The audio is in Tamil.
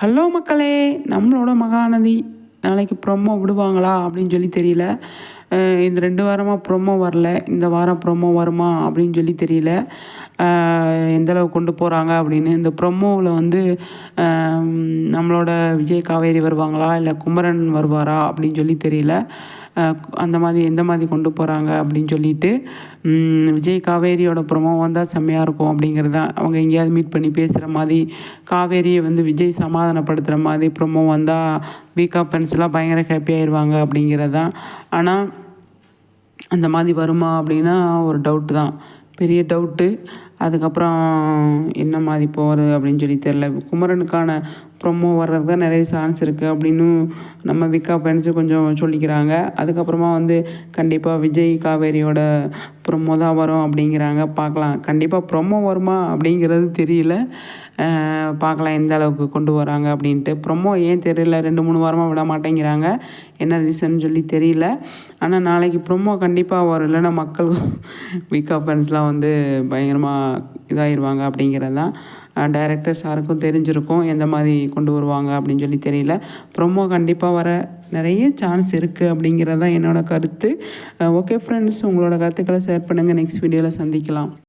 ஹலோ மக்களே நம்மளோட மகாநதி நாளைக்கு ப்ரொமோ விடுவாங்களா அப்படின்னு சொல்லி தெரியல. இந்த ரெண்டு வாரமாக ப்ரொமோ வரல. இந்த வாரம் ப்ரொமோ வருமா அப்படின்னு சொல்லி தெரியல. எந்தளவு எந்த கொண்டு போகிறாங்க அப்படின்னு. இந்த ப்ரொமோவில் வந்து நம்மளோட விஜய் காவேரி வருவாங்களா? இல்லை குமரன் வருவாரா அப்படின்னு சொல்லி தெரியல. அந்த மாதிரி எந்த மாதிரி கொண்டு போகிறாங்க அப்படின்னு சொல்லிட்டு விஜய் காவேரியோட ப்ரொமோ வந்தால் செம்மையாக இருக்கும் அப்படிங்கிறது தான் அவங்க எங்கேயாவது மீட் பண்ணி பேசுகிற மாதிரி காவேரியை வந்து விஜய் சமாதானப்படுத்துகிற மாதிரி ப்ரொமோ வந்தால் வீக்கா ஃப்ரெண்ட்ஸ்லாம் பயங்கர ஹாப்பி ஆயிடுவாங்க அப்படிங்கிறது. தான் ஆனால் அந்த மாதிரி வருமா அப்படின்னா ஒரு டவுட்டு தான். பெரிய டவுட்டு அதுக்கப்புறம் என்ன மாதிரி போகிறது அப்படின்னு சொல்லி தெரில குமரனுக்கான ப்ரொமோ வர்றதுக்கு தான் நிறைய சான்ஸ் இருக்குது அப்படின்னு நம்ம விக்கா ஃபேன்ஸு கொஞ்சம் சொல்லிக்கிறாங்க. அதுக்கப்புறமா வந்து கண்டிப்பாக விஜய் காவேரியோட ப்ரொமோ தான் வரும் அப்படிங்கிறாங்க. பார்க்கலாம். கண்டிப்பாக ப்ரொமோ வருமா அப்படிங்கிறது தெரியல. பார்க்கலாம் எந்த அளவுக்கு கொண்டு வராங்க அப்படின்ட்டு. ப்ரொமோ ஏன் தெரியல? ரெண்டு மூணு வாரமாக விட மாட்டேங்கிறாங்க. என்ன ரீசன் சொல்லி தெரியல. ஆனால் நாளைக்கு ப்ரொமோ கண்டிப்பாக வரும் இல்லைன்னா மக்கள் விக்கா ஃபேன்ஸ்லாம் வந்து பயங்கரமாக இதாகிடுவாங்க அப்படிங்கிறது தான் டைரக்டர் சாருக்கும் தெரிஞ்சிருக்கும் எந்த மாதிரி கொண்டு வருவாங்க அப்படின்னு சொல்லி தெரியல. ப்ரொமோ கண்டிப்பாக வர நிறைய சான்ஸ் இருக்குது அப்படிங்கிறது தான் என்னோடய கருத்து. ஓகே ஃப்ரெண்ட்ஸ் உங்களோட கருத்துக்களை ஷேர் பண்ணுங்கள் நெக்ஸ்ட் வீடியோவில் சந்திக்கலாம்.